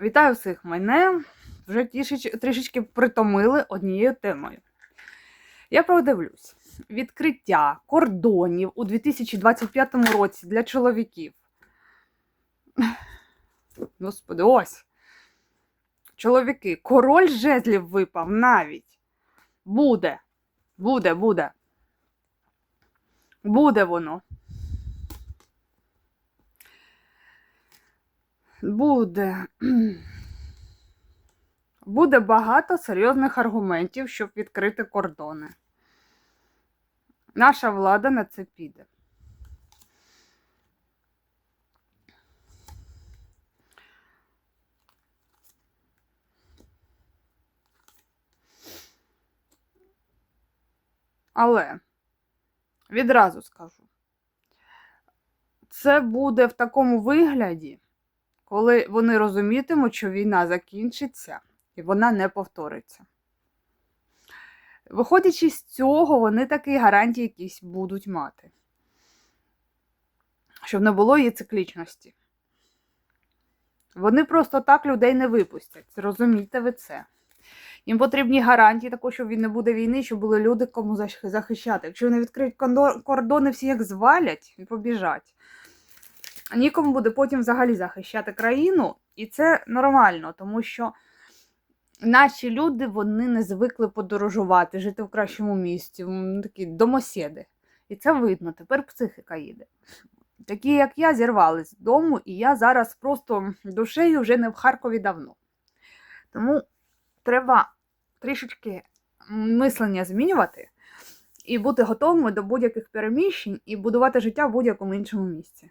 Вітаю всіх! Мене вже трішечки притомили однією темою. Я продивлюсь відкриття кордонів у 2025 році для чоловіків. Господи, ось. Чоловіки, король жезлів випав навіть. Буде. Буде, буде. Буде воно. Буде. Буде багато серйозних аргументів, щоб відкрити кордони. Наша влада на це піде. Але відразу скажу, це буде в такому вигляді, коли вони розумітимуть, що війна закінчиться і вона не повториться. Виходячи з цього, вони такі гарантії якісь будуть мати, щоб не було її циклічності. Вони просто так людей не випустять. Зрозумійте ви це. Їм потрібні гарантії, також, що він не буде війни, щоб були люди, кому захищати. Якщо вони відкриють кордони, всі як звалять і побіжать. Нікому буде потім взагалі захищати країну, і це нормально, тому що наші люди вони не звикли подорожувати, жити в кращому місті, м, такі домосіди. І це видно, тепер психіка їде. Такі, як я, зірвались з дому, і я зараз просто душею вже не в Харкові давно. Тому треба трішечки мислення змінювати і бути готовими до будь-яких переміщень і будувати життя в будь-якому іншому місці.